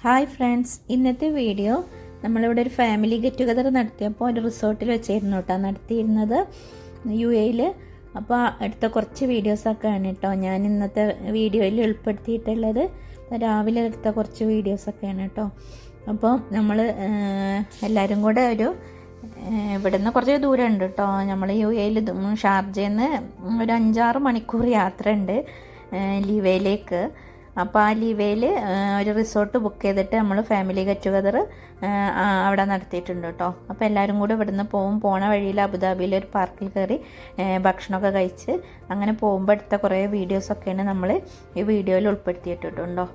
Hi friends ഇന്നത്തെ video നമ്മളിവിടെ ഒരു ഫാമിലി ഗെറ്റ് ടുഗദർ നടത്തിയപ്പോൾ ഒരു റിസോർട്ടിൽ വെച്ചായിരുന്നു കേട്ടോ നടത്തിയിരുന്നത് യു എയിൽ അപ്പോൾ അടുത്ത കുറച്ച് വീഡിയോസൊക്കെ ആണ് കേട്ടോ ഞാൻ ഇന്നത്തെ വീഡിയോയിൽ ഉൾപ്പെടുത്തിയിട്ടുള്ളത്. രാവിലെ എടുത്ത കുറച്ച് വീഡിയോസൊക്കെയാണ് കേട്ടോ അപ്പോൾ നമ്മൾ എല്ലാവരും കൂടെ ഒരു ഇവിടെ ഇവിടുന്ന് കുറച്ച് ദൂരം ഉണ്ട് കേട്ടോ നമ്മൾ യു എയിൽ ഷാർജയിൽ നിന്ന് ഒരു അഞ്ചാറ് മണിക്കൂർ യാത്ര ഉണ്ട് ലീവയിലേക്ക് അപ്പോൾ ആ ലീവയിൽ ഒരു റിസോർട്ട് ബുക്ക് ചെയ്തിട്ട് നമ്മൾ ഫാമിലി ഗെറ്റ് അവിടെ നടത്തിയിട്ടുണ്ട് കേട്ടോ. അപ്പോൾ എല്ലാവരും കൂടെ ഇവിടുന്ന് പോകും പോണ വഴിയിൽ അബുദാബിയിൽ ഒരു പാർക്കിൽ കയറി ഭക്ഷണമൊക്കെ കഴിച്ച് അങ്ങനെ പോകുമ്പോൾ എടുത്ത കുറേ വീഡിയോസൊക്കെയാണ് നമ്മൾ ഈ വീഡിയോയിൽ ഉൾപ്പെടുത്തിയിട്ടുണ്ടോ.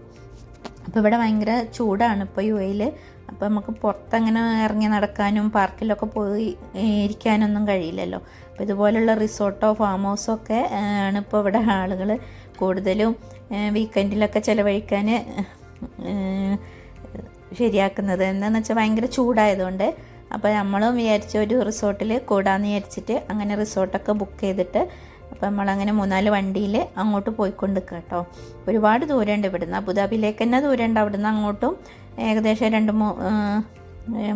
അപ്പോൾ ഇവിടെ ഭയങ്കര ചൂടാണ് ഇപ്പോൾ യു എയിൽ. അപ്പോൾ നമുക്ക് പുറത്തങ്ങനെ ഇറങ്ങി നടക്കാനും പാർക്കിലൊക്കെ പോയി ഇരിക്കാനൊന്നും കഴിയില്ലല്ലോ. അപ്പോൾ ഇതുപോലുള്ള റിസോർട്ടോ ഫാം ഹൗസോ ഒക്കെ ആണ് ഇപ്പോൾ ഇവിടെ ആളുകൾ കൂടുതലും വീക്കെൻഡിലൊക്കെ ചിലവഴിക്കാൻ ശരിയാക്കുന്നത്. എന്താണെന്ന് വെച്ചാൽ ഭയങ്കര ചൂടായതുകൊണ്ട് അപ്പോൾ നമ്മളും വിചാരിച്ച ഒരു റിസോർട്ടിൽ കൂടാമെന്ന് വിചാരിച്ചിട്ട് അങ്ങനെ റിസോർട്ടൊക്കെ ബുക്ക് ചെയ്തിട്ട് അപ്പോൾ നമ്മളങ്ങനെ മൂന്നാൽ വണ്ടിയിൽ അങ്ങോട്ട് പോയിക്കൊണ്ട് കേട്ടോ ഒരുപാട് ദൂരമുണ്ട് ഇവിടുന്ന്. അബുദാബിയിലേക്ക് തന്നെ ദൂരമുണ്ട് അവിടുന്ന് അങ്ങോട്ടും ഏകദേശം രണ്ട് മൂ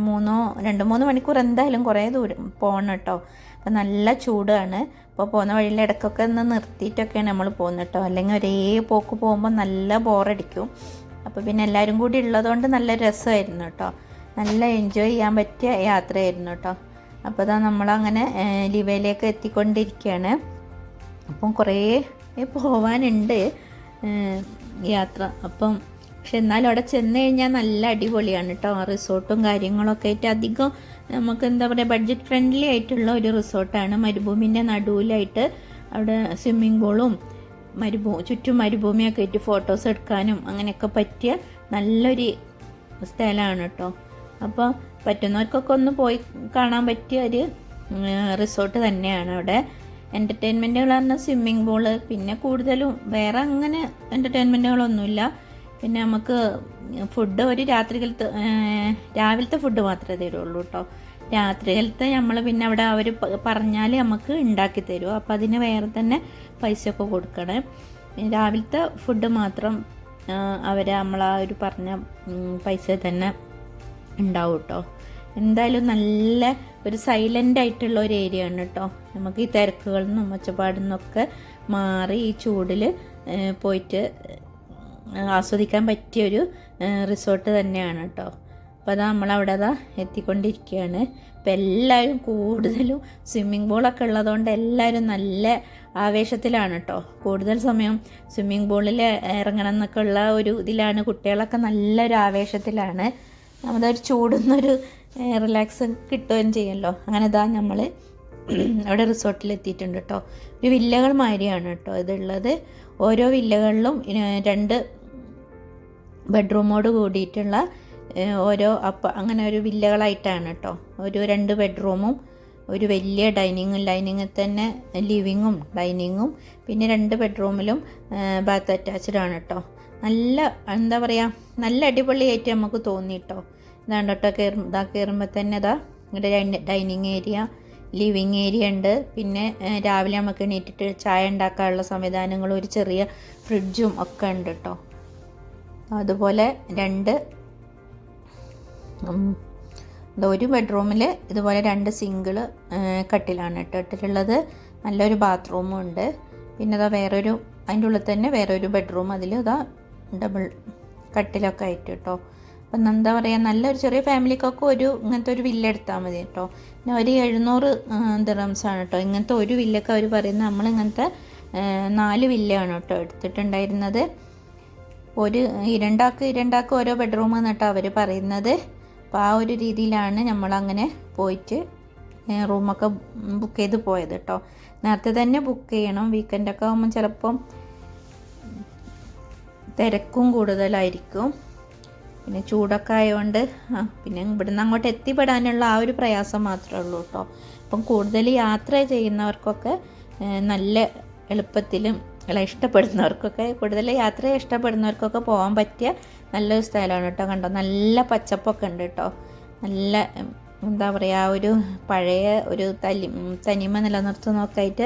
മൂന്നോ രണ്ട് മൂന്ന് മണിക്കൂർ എന്തായാലും കുറേ ദൂരം പോകണം കേട്ടോ അപ്പോൾ നല്ല ചൂടാണ്. അപ്പോൾ പോകുന്ന വഴിയിൽ ഇടയ്ക്കൊക്കെ ഒന്ന് നിർത്തിയിട്ടൊക്കെയാണ് നമ്മൾ പോകുന്നത് കേട്ടോ. അല്ലെങ്കിൽ ഒരേ പോക്ക് പോകുമ്പോൾ നല്ല ബോറടിക്കും. അപ്പോൾ പിന്നെ എല്ലാവരും കൂടി ഉള്ളതുകൊണ്ട് നല്ല രസമായിരുന്നു കേട്ടോ. നല്ല എൻജോയ് ചെയ്യാൻ പറ്റിയ യാത്രയായിരുന്നു കേട്ടോ. അപ്പോൾ ഇതാ നമ്മളങ്ങനെ ലിവയിലേക്ക് എത്തിക്കൊണ്ടിരിക്കുകയാണ്. അപ്പം കുറേ പോവാനുണ്ട് യാത്ര. അപ്പം പക്ഷെ എന്നാലും അവിടെ ചെന്ന് കഴിഞ്ഞാൽ നല്ല അടിപൊളിയാണ് കേട്ടോ റിസോർട്ടും കാര്യങ്ങളൊക്കെ ആയിട്ട് അധികം നമുക്ക് എന്താ പറയുക ബഡ്ജറ്റ് ഫ്രണ്ട്ലി ആയിട്ടുള്ള ഒരു റിസോർട്ടാണ്. മരുഭൂമിന്റെ നടുവിലായിട്ട് അവിടെ സ്വിമ്മിംഗ് പൂളും മരുഭൂ ചുറ്റും മരുഭൂമിയൊക്കെ ആയിട്ട് ഫോട്ടോസ് എടുക്കാനും അങ്ങനെയൊക്കെ പറ്റിയ നല്ലൊരു സ്ഥലമാണ് കേട്ടോ അപ്പോൾ പറ്റുന്നവർക്കൊക്കെ ഒന്ന് പോയി കാണാൻ പറ്റിയ ഒരു റിസോർട്ട് തന്നെയാണ് അവിടെ. എന്റർടൈൻമെന്റുകൾ പറഞ്ഞാൽ സ്വിമ്മിംഗ് പൂൾ പിന്നെ കൂടുതലും വേറെ അങ്ങനെ എന്റർടൈൻമെന്റുകളൊന്നുമില്ല പിന്നെ നമുക്ക് ഫുഡ് ഒരു രാത്രികാലത്ത് രാവിലത്തെ ഫുഡ് മാത്രമേ തരുള്ളൂ കേട്ടോ രാത്രികാലത്തെ നമ്മൾ പിന്നെ അവിടെ അവർ പറഞ്ഞാൽ നമുക്ക് ഉണ്ടാക്കി തരും. അപ്പോൾ അതിന് വേറെ തന്നെ പൈസ ഒക്കെ കൊടുക്കണേ രാവിലത്തെ ഫുഡ് മാത്രം അവർ നമ്മൾ ആ ഒരു പറഞ്ഞ പൈസ തന്നെ ഉണ്ടാവും കേട്ടോ എന്തായാലും നല്ല ഒരു സൈലന്റ് ആയിട്ടുള്ള ഒരു ഏരിയ ആണ് കേട്ടോ നമുക്ക് ഈ തിരക്കുകളിൽ നിന്നും ഒച്ചപ്പാടിൽ നിന്നൊക്കെ മാറി ഈ ചൂടിൽ പോയിട്ട് ആസ്വദിക്കാൻ പറ്റിയൊരു റിസോർട്ട് തന്നെയാണ് കേട്ടോ അപ്പോൾ അതാ നമ്മളവിടെ അതാ എത്തിക്കൊണ്ടിരിക്കുകയാണ് അപ്പോൾ എല്ലാവരും കൂടുതലും സ്വിമ്മിംഗ് പൂളൊക്കെ ഉള്ളതുകൊണ്ട് എല്ലാവരും നല്ല ആവേശത്തിലാണ് കേട്ടോ കൂടുതൽ സമയം സ്വിമ്മിംഗ് പൂളിൽ ഇറങ്ങണം എന്നൊക്കെ ഉള്ള ഒരു ഇതിലാണ് കുട്ടികളൊക്കെ നല്ലൊരു ആവേശത്തിലാണ്. നമ്മളൊരു ചൂടുന്നൊരു റിലാക്സ് കിട്ടുകയും ചെയ്യുമല്ലോ. അങ്ങനെ ഇതാ നമ്മൾ അവിടെ റിസോർട്ടിൽ എത്തിയിട്ടുണ്ട് കേട്ടോ ഒരു വില്ലകൾ മാതിരിയാണ് കേട്ടോ ഇതുള്ളത് ഓരോ വില്ലകളിലും രണ്ട് ബെഡ്റൂമോട് കൂടിയിട്ടുള്ള ഓരോ അപ്പ അങ്ങനെ ഒരു വില്ലകളായിട്ടാണ് കേട്ടോ ഒരു രണ്ട് ബെഡ്റൂമും ഒരു വലിയ ഡൈനിങ്ങും ഡൈനിങ്ങിൽ തന്നെ ലിവിങ്ങും ഡൈനിങ്ങും പിന്നെ രണ്ട് ബെഡ്റൂമിലും ബാത്ത് അറ്റാച്ച്ഡ് ആണ് കേട്ടോ നല്ല എന്താ പറയുക നല്ല അടിപൊളിയായിട്ട് നമുക്ക് തോന്നി കേട്ടോ ഇതാണ് കേട്ടോ കയറും ഇതാ കയറുമ്പോൾ തന്നെ ഇതാ ഇവിടെ ഡൈനിങ് ഏരിയ ലിവിങ് ഏരിയ ഉണ്ട് പിന്നെ രാവിലെ നമുക്ക് എണീറ്റിട്ട് ചായ ഉണ്ടാക്കാനുള്ള സംവിധാനങ്ങളും ഒരു ചെറിയ ഫ്രിഡ്ജും ഒക്കെ ഉണ്ട് കേട്ടോ അതുപോലെ രണ്ട് ഒരു ബെഡ്റൂമിൽ ഇതുപോലെ രണ്ട് സിംഗിൾ കട്ടിലാണ് കേട്ടോ ഇട്ടിട്ടുള്ളത്. നല്ലൊരു ബാത്റൂമും ഉണ്ട്. പിന്നെ അതാ വേറൊരു അതിന്റെ ഉള്ളിൽ തന്നെ വേറൊരു ബെഡ്റൂം അതിൽ ഇതാ ഡബിൾ കട്ടിലൊക്കെ ആയിട്ട് കേട്ടോ. അപ്പം എന്താ പറയുക നല്ലൊരു ചെറിയ ഫാമിലിക്കൊക്കെ ഒരു ഇങ്ങനത്തെ ഒരു വില്ല എടുത്താൽ മതി കേട്ടോ. പിന്നെ ഒരു എഴുന്നൂറ് ദിറംസാണ് കേട്ടോ. ഇങ്ങനത്തെ ഒരു വില്ലൊക്കെ അവർ പറയുന്നത് നമ്മൾ ഇങ്ങനത്തെ നാല് വില്ലയാണ് കേട്ടോ എടുത്തിട്ടുണ്ടായിരുന്നത്. ഒരു ഇരണ്ടാക്ക് ഇരണ്ടാക്ക് ഓരോ ബെഡ്റൂം എന്നിട്ടാണ് അവർ പറയുന്നത്. അപ്പോൾ ആ ഒരു രീതിയിലാണ് നമ്മളങ്ങനെ പോയിട്ട് റൂമൊക്കെ ബുക്ക് ചെയ്ത് പോയത് കേട്ടോ നേരത്തെ തന്നെ ബുക്ക് ചെയ്യണം. വീക്കെൻഡൊക്കെ ആകുമ്പോൾ ചിലപ്പം തിരക്കും കൂടുതലായിരിക്കും. പിന്നെ ചൂടൊക്കെ ആയതുകൊണ്ട് പിന്നെ ഇവിടുന്ന് അങ്ങോട്ട് എത്തിപ്പെടാനുള്ള ആ ഒരു പ്രയാസം മാത്രമേ ഉള്ളൂ കേട്ടോ അപ്പം കൂടുതൽ യാത്ര ചെയ്യുന്നവർക്കൊക്കെ നല്ല എളുപ്പത്തിലും അല്ല ഇഷ്ടപ്പെടുന്നവർക്കൊക്കെ കൂടുതൽ യാത്ര ഇഷ്ടപ്പെടുന്നവർക്കൊക്കെ പോകാൻ പറ്റിയ നല്ലൊരു സ്ഥലമാണ് കേട്ടോ. കണ്ടോ? നല്ല പച്ചപ്പൊക്കെ ഉണ്ട് കേട്ടോ. നല്ല എന്താ പറയുക ഒരു പഴയ ഒരു തലി തനിമ നിലനിർത്തുന്നതൊക്കെ ആയിട്ട്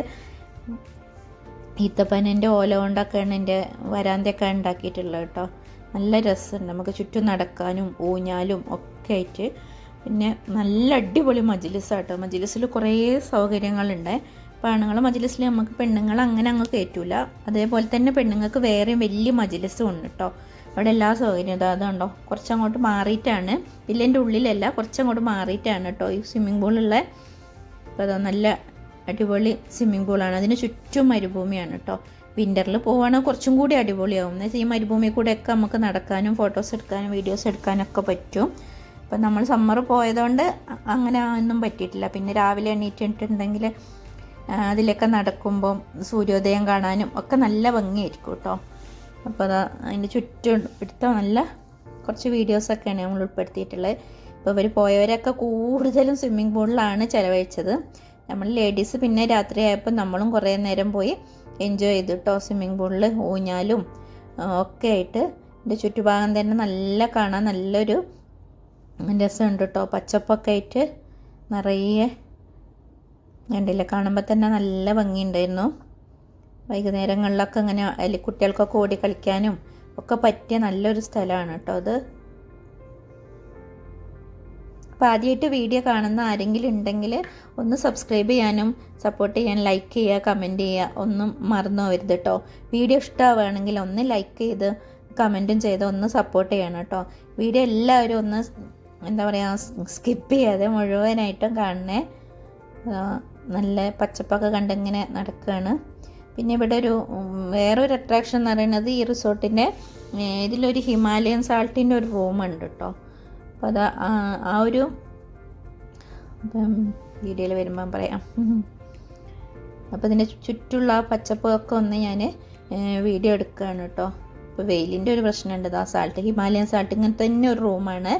ഈത്തപ്പനന്റെ ഓല കൊണ്ടൊക്കെയാണ് എന്റെ വരാന്തയൊക്കെ ഉണ്ടാക്കിയിട്ടുള്ളത് കേട്ടോ. നല്ല രസമുണ്ട്. നമുക്ക് ചുറ്റും നടക്കാനും ഊഞ്ഞാലും ഒക്കെ ആയിട്ട് പിന്നെ നല്ല അടിപൊളി മജിലിസാട്ടോ മജിലിസിൽ കുറേ സൗകര്യങ്ങളുണ്ട്. അപ്പോൾ ആണുങ്ങളെ മജിലിസിൽ നമുക്ക് പെണ്ണുങ്ങൾ അങ്ങനെ അങ്ങ് കയറ്റൂല അതേപോലെ തന്നെ പെണ്ണുങ്ങൾക്ക് വേറെ വലിയ മജിലിസും ഉണ്ട് കേട്ടോ അവിടെ എല്ലാ സൗകര്യവും ഇതാ അതുണ്ടോ കുറച്ചങ്ങോട്ട് മാറിയിട്ടാണ്. വില്ലന്റെ ഉള്ളിലല്ല കുറച്ചങ്ങോട്ട് മാറിയിട്ടാണ് കേട്ടോ ഈ സ്വിമ്മിംഗ് പൂളുള്ള അപ്പോൾ അതോ നല്ല അടിപൊളി സ്വിമ്മിംഗ് പൂളാണ് അതിന് ചുറ്റും മരുഭൂമിയാണ് കേട്ടോ വിന്ററിൽ പോവുകയാണെങ്കിൽ കുറച്ചും കൂടി അടിപൊളിയാവും. എന്ന് വെച്ചാൽ ഈ മരുഭൂമി കൂടെയൊക്കെ നമുക്ക് നടക്കാനും ഫോട്ടോസ് എടുക്കാനും വീഡിയോസ് എടുക്കാനൊക്കെ പറ്റും. അപ്പം നമ്മൾ സമ്മർ പോയതുകൊണ്ട് അങ്ങനെ ഒന്നും പറ്റിയിട്ടില്ല. പിന്നെ രാവിലെ എണീറ്റിട്ടുണ്ടെങ്കിൽ അതിലൊക്കെ നടക്കുമ്പം സൂര്യോദയം കാണാനും ഒക്കെ നല്ല ഭംഗിയായിരിക്കും കേട്ടോ അപ്പോൾ അതാ അതിന്റെ ചുറ്റും എടുത്ത നല്ല കുറച്ച് വീഡിയോസൊക്കെയാണ് നമ്മൾ ഉൾപ്പെടുത്തിയിട്ടുള്ളത്. ഇപ്പോൾ ഇവർ പോയവരൊക്കെ കൂടുതലും സ്വിമ്മിംഗ് പൂളിലാണ് ചിലവഴിച്ചത്. നമ്മൾ ലേഡീസ് പിന്നെ രാത്രിയായപ്പോൾ നമ്മളും കുറേ നേരം പോയി എൻജോയ് ചെയ്തു കേട്ടോ സ്വിമ്മിംഗ് പൂളിൽ ഊഞ്ഞാലും ഒക്കെ ആയിട്ട്. എന്റെ ചുറ്റുഭാഗം തന്നെ നല്ല കാണാൻ നല്ലൊരു രസമുണ്ട് കേട്ടോ പച്ചപ്പൊക്കെ ആയിട്ട് നിറയെ കണ്ടില്ല കാണുമ്പോൾ തന്നെ നല്ല ഭംഗിയുണ്ടായിരുന്നു. വൈകുന്നേരങ്ങളിലൊക്കെ ഇങ്ങനെ അതിൽ കുട്ടികൾക്കൊക്കെ ഓടി കളിക്കാനും ഒക്കെ പറ്റിയ നല്ലൊരു സ്ഥലമാണ് കേട്ടോ അത്. അപ്പോൾ ആദ്യമായിട്ട് വീഡിയോ കാണുന്ന ആരെങ്കിലും ഉണ്ടെങ്കിൽ ഒന്ന് സബ്സ്ക്രൈബ് ചെയ്യാനും സപ്പോർട്ട് ചെയ്യാൻ ലൈക്ക് ചെയ്യുക കമന്റ് ചെയ്യുക ഒന്നും മറന്നു പോരുത് കേട്ടോ. വീഡിയോ ഇഷ്ടമാവുകയാണെങ്കിൽ ഒന്ന് ലൈക്ക് ചെയ്ത് കമന്റും ചെയ്ത് ഒന്ന് സപ്പോർട്ട് ചെയ്യണം കേട്ടോ. വീഡിയോ എല്ലാവരും ഒന്ന് എന്താ പറയുക സ്കിപ്പ് ചെയ്യാതെ മുഴുവനായിട്ടും കാണണേ. നല്ല പച്ചപ്പൊക്കെ കണ്ടിങ്ങനെ നടക്കുകയാണ് പിന്നെ ഇവിടെ ഒരു വേറൊരു അട്രാക്ഷൻ എന്ന് പറയുന്നത് ഈ റിസോർട്ടിന്റെ ഇതിലൊരു ഹിമാലയൻ സാൾട്ടിന്റെ ഒരു റൂമുണ്ട് കേട്ടോ അപ്പോൾ അത് ആ- ഒരു വീഡിയോയിൽ വരുമ്പം പറയാം. അപ്പോൾ ഇതിന്റെ ചുറ്റുള്ള പച്ചപ്പൊക്കെ ഒന്ന് ഞാൻ വീഡിയോ എടുക്കുകയാണ് കേട്ടോ ഇപ്പോൾ വെയിലിന്റെ ഒരു പ്രശ്നമുണ്ട്. ആ സാൾട്ട് ഹിമാലയൻ സാൾട്ട് ഇങ്ങനെ തന്നെ ഒരു റൂമാണ്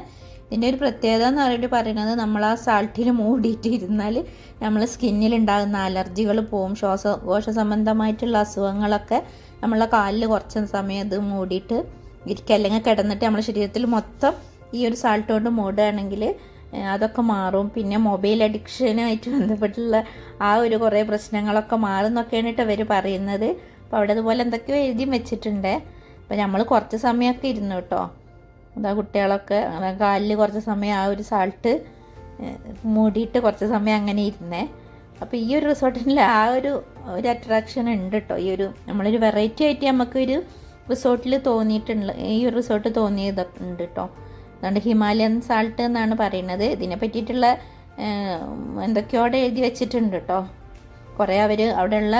ഇതിന്റെ ഒരു പ്രത്യേകത എന്ന് പറഞ്ഞിട്ട് പറയുന്നത് നമ്മൾ ആ സാൾട്ടിൽ മൂടിയിട്ട് ഇരുന്നാൽ നമ്മൾ സ്കിന്നിൽ ഉണ്ടാകുന്ന അലർജികൾ പോവും. ശ്വാസകോശ സംബന്ധമായിട്ടുള്ള അസുഖങ്ങളൊക്കെ നമ്മളെ കാലിൽ കുറച്ച് സമയം അത് മൂടിയിട്ട് ഇരിക്കുക അല്ലെങ്കിൽ കിടന്നിട്ട് നമ്മുടെ ശരീരത്തിൽ മൊത്തം ഈ ഒരു സാൾട്ട് കൊണ്ട് മൂടുകയാണെങ്കിൽ അതൊക്കെ മാറും. പിന്നെ മൊബൈൽ അഡിക്ഷനുമായിട്ട് ബന്ധപ്പെട്ടുള്ള ആ ഒരു കുറേ പ്രശ്നങ്ങളൊക്കെ മാറുന്നൊക്കെയാണ് കേട്ടോ അവർ പറയുന്നത്. അപ്പോൾ അവിടെ അതുപോലെ എന്തൊക്കെയോ എഴുതി വെച്ചിട്ടുണ്ട്. അപ്പോൾ നമ്മൾ കുറച്ച് സമയമൊക്കെ ഇരുന്നു കേട്ടോ. അതാ കുട്ടികളൊക്കെ കാലിൽ കുറച്ച് സമയം ആ ഒരു സാൾട്ട് മൂടിയിട്ട് കുറച്ച് സമയം അങ്ങനെ ഇരുന്നേ. അപ്പോൾ ഈ ഒരു റിസോർട്ടിൽ ആ ഒരു ഒരു അട്രാക്ഷൻ ഉണ്ട് കേട്ടോ ഈ ഒരു നമ്മളൊരു വെറൈറ്റി ആയിട്ട് നമുക്കൊരു റിസോർട്ടിൽ തോന്നിയിട്ടുണ്ട് ഈ ഒരു റിസോർട്ട് തോന്നിയതൊക്കെ ഉണ്ട് കേട്ടോ അതുകൊണ്ട് ഹിമാലയൻ സാൾട്ട് എന്നാണ് പറയുന്നത്. ഇതിനെ പറ്റിയിട്ടുള്ള എന്തൊക്കെയോടെ എഴുതി വെച്ചിട്ടുണ്ട് കേട്ടോ കുറേ അവർ അവിടെയുള്ള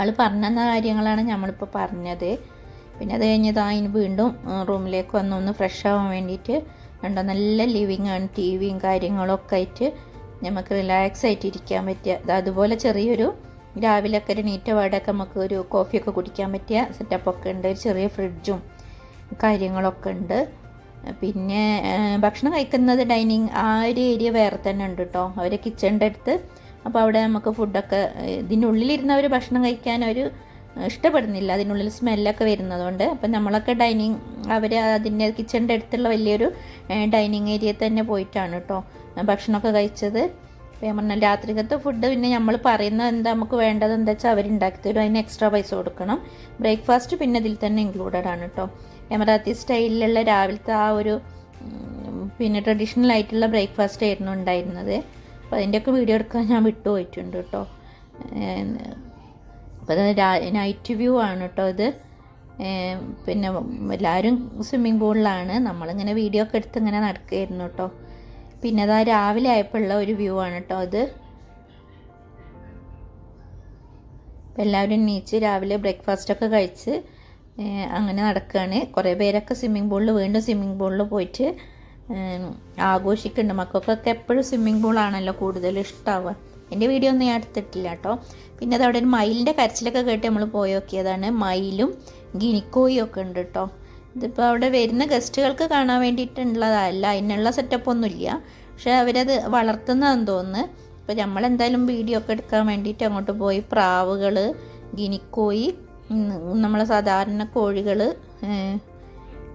ആൾ പറഞ്ഞ കാര്യങ്ങളാണ് നമ്മളിപ്പോൾ പറഞ്ഞത്. പിന്നെ അത് കഴിഞ്ഞതാ ഇനി വീണ്ടും റൂമിലേക്ക് വന്ന് ഒന്ന് ഫ്രഷ് ആവാൻ വേണ്ടിയിട്ട് കണ്ടോ നല്ല ലിവിങ് ആണ് ടി വിയും കാര്യങ്ങളൊക്കെ ആയിട്ട് നമുക്ക് റിലാക്സ് ആയിട്ട് ഇരിക്കാൻ പറ്റിയ അതുപോലെ ചെറിയൊരു രാവിലെയൊക്കെ ഒരു നീറ്റ വാടൊക്കെ നമുക്ക് ഒരു കോഫിയൊക്കെ കുടിക്കാൻ പറ്റിയ സെറ്റപ്പൊക്കെ ഉണ്ട് ഒരു ചെറിയ ഫ്രിഡ്ജും കാര്യങ്ങളൊക്കെ ഉണ്ട്. പിന്നെ ഭക്ഷണം കഴിക്കുന്നത് ഡൈനിങ് ആ ഒരു ഏരിയ വേറെ തന്നെ ഉണ്ട് കേട്ടോ അവരെ കിച്ചണിന്റെ അടുത്ത്. അപ്പോൾ അവിടെ നമുക്ക് ഫുഡൊക്കെ ഇതിനുള്ളിലിരുന്നവർ ഭക്ഷണം കഴിക്കാൻ ഒരു ഇഷ്ടപ്പെടുന്നില്ല. അതിനുള്ളിൽ സ്മെല്ലൊക്കെ വരുന്നതുകൊണ്ട്. അപ്പം നമ്മളൊക്കെ ഡൈനിങ് അവർ അതിന്റെ കിച്ചണിന്റെ അടുത്തുള്ള വലിയൊരു ഡൈനിങ് ഏരിയയിൽ തന്നെ പോയിട്ടാണ് കേട്ടോ ഭക്ഷണമൊക്കെ കഴിച്ചത്. പിന്നെ പറഞ്ഞാൽ രാത്രികത്തെ ഫുഡ് പിന്നെ നമ്മൾ പറയുന്ന എന്താ നമുക്ക് വേണ്ടത് എന്താ വെച്ചാൽ അവരുണ്ടാക്കി തരും. അതിന് എക്സ്ട്രാ പൈസ കൊടുക്കണം. ബ്രേക്ക്ഫാസ്റ്റ് പിന്നെ ഇതിൽ തന്നെ ഇൻക്ലൂഡഡ് ആണ് കേട്ടോ. എമറാത്തി സ്റ്റൈലിലുള്ള രാവിലത്തെ ആ ഒരു പിന്നെ ട്രഡീഷണൽ ആയിട്ടുള്ള ബ്രേക്ക്ഫാസ്റ്റ് ആയിരുന്നു ഉണ്ടായിരുന്നത്. അപ്പോൾ അതിന്റെയൊക്കെ വീഡിയോ എടുക്കാൻ ഞാൻ വിട്ടുപോയിട്ടുണ്ട് കേട്ടോ. അപ്പോൾ അത് നൈറ്റ് വ്യൂ ആണ് കേട്ടോ ഇത്. പിന്നെ എല്ലാവരും സ്വിമ്മിംഗ് പൂളിലാണ് നമ്മളിങ്ങനെ വീഡിയോ ഒക്കെ എടുത്ത് ഇങ്ങനെ നടക്കുകയായിരുന്നു കേട്ടോ പിന്നെ അതാ രാവിലെ ആയപ്പോഴുള്ള ഒരു വ്യൂ ആണ് കേട്ടോ അത് എല്ലാവരും എണീച്ച് രാവിലെ ബ്രേക്ക്ഫാസ്റ്റ് ഒക്കെ കഴിച്ച് അങ്ങനെ നടക്കുകയാണ് കുറേ പേരൊക്കെ സ്വിമ്മിംഗ് പൂളിൽ വീണ്ടും സ്വിമ്മിംഗ് പൂളിൽ പോയിട്ട് ആഘോഷിക്കുന്നുണ്ട് മക്കൾക്കൊക്കെ എപ്പോഴും സ്വിമ്മിംഗ് പൂളാണല്ലോ കൂടുതൽ ഇഷ്ടമാവുക എന്റെ വീഡിയോ ഒന്നും ഞാൻ എടുത്തിട്ടില്ല കേട്ടോ. പിന്നെ അതവിടെ ഒരു മയിലിന്റെ കരച്ചിലൊക്കെ കേട്ട് നമ്മൾ പോയി നോക്കിയതാണ്. മയിലും ഗിനിക്കോയും ഒക്കെ ഉണ്ട് കേട്ടോ. ഇതിപ്പോൾ അവിടെ വരുന്ന ഗസ്റ്റുകൾക്ക് കാണാൻ വേണ്ടിയിട്ടുള്ളതല്ല അതിനുള്ള സെറ്റപ്പ് ഒന്നുമില്ല പക്ഷേ അവരത് വളർത്തുന്നതെന്ന് തോന്നുന്നു. അപ്പോൾ നമ്മളെന്തായാലും വീഡിയോ ഒക്കെ എടുക്കാൻ വേണ്ടിയിട്ട് അങ്ങോട്ട് പോയി. പ്രാവുകൾ ഗിനിക്കോയി നമ്മളെ സാധാരണ കോഴികൾ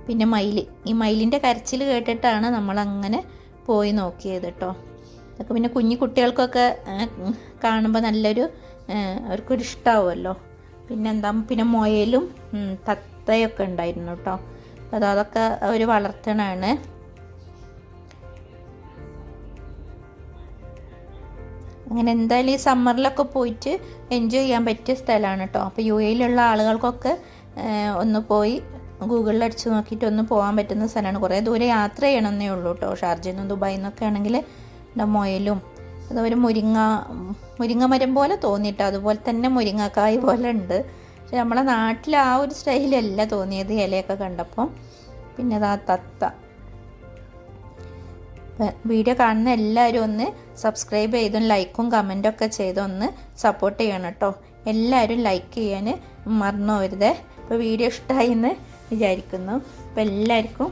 പിന്നെ മയിൽ ഈ മയിലിന്റെ കരച്ചിൽ കേട്ടിട്ടാണ് നമ്മളങ്ങനെ പോയി നോക്കിയത് കേട്ടോ. അതൊക്കെ പിന്നെ കുഞ്ഞു കുട്ടികൾക്കൊക്കെ കാണുമ്പോൾ നല്ലൊരു അവർക്കൊരു ഇഷ്ടമാവുമല്ലോ പിന്നെ എന്താ പിന്നെ മുയലും തത്തയൊക്കെ ഉണ്ടായിരുന്നു കേട്ടോ അപ്പോൾ അതൊക്കെ അവർ വളർത്തണാണ്. അങ്ങനെ എന്തായാലും ഈ സമ്മറിലൊക്കെ പോയിട്ട് എൻജോയ് ചെയ്യാൻ പറ്റിയ സ്ഥലമാണ് കേട്ടോ അപ്പോൾ യു എയിലുള്ള ആളുകൾക്കൊക്കെ ഒന്ന് പോയി ഗൂഗിളിൽ അടിച്ച് നോക്കിയിട്ട് ഒന്ന് പോകാൻ പറ്റുന്ന സ്ഥലമാണ്. കുറേ ദൂരെ യാത്ര ചെയ്യണമെന്നേ ഉള്ളൂ കേട്ടോ ഷാർജയിൽ നിന്നും ദുബായിൽ നിന്നൊക്കെ ആണെങ്കിൽ ഇവിടെ അത് അതൊരു മുരിങ്ങ മുരിങ്ങ മരം പോലെ തോന്നിയിട്ട്. അതുപോലെ തന്നെ മുരിങ്ങക്കായ് പോലെ ഉണ്ട്. പക്ഷെ നമ്മളെ നാട്ടിൽ ആ ഒരു സ്റ്റൈലല്ല തോന്നിയത് ഇലയൊക്കെ കണ്ടപ്പം പിന്നെ അതാ തത്ത. വീഡിയോ കാണുന്ന എല്ലാവരും ഒന്ന് സബ്സ്ക്രൈബ് ചെയ്തും ലൈക്കും കമന്റും ഒക്കെ ചെയ്ത് ഒന്ന് സപ്പോർട്ട് ചെയ്യണം കേട്ടോ എല്ലാവരും ലൈക്ക് ചെയ്യാൻ മറന്നു വരുതേ അപ്പോൾ വീഡിയോ ഇഷ്ടമായി എന്ന് വിചാരിക്കുന്നു. അപ്പോൾ എല്ലാവർക്കും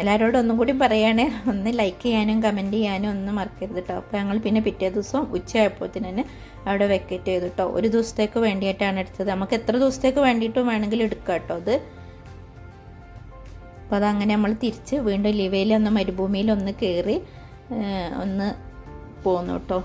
എല്ലാവരോടും ഒന്നും കൂടി പറയുകയാണെങ്കിൽ ഒന്ന് ലൈക്ക് ചെയ്യാനും കമന്റ് ചെയ്യാനും ഒന്നും മറക്കരുത് കേട്ടോ അപ്പോൾ ഞങ്ങൾ പിന്നെ പിറ്റേ ദിവസം ഉച്ചയായപ്പോഴത്തേന് തന്നെ അവിടെ വെക്കറ്റ് ചെയ്തു കേട്ടോ ഒരു ദിവസത്തേക്ക് വേണ്ടിയിട്ടാണ് എടുത്തത്. നമുക്ക് എത്ര ദിവസത്തേക്ക് വേണ്ടിയിട്ടും വേണമെങ്കിൽ എടുക്കാം കേട്ടോ അത്. അപ്പോൾ അതങ്ങനെ നമ്മൾ തിരിച്ച് വീണ്ടും ലിവയിൽ ഒന്ന് മരുഭൂമിയിൽ ഒന്ന് കയറി ഒന്ന് പോന്നു കേട്ടോ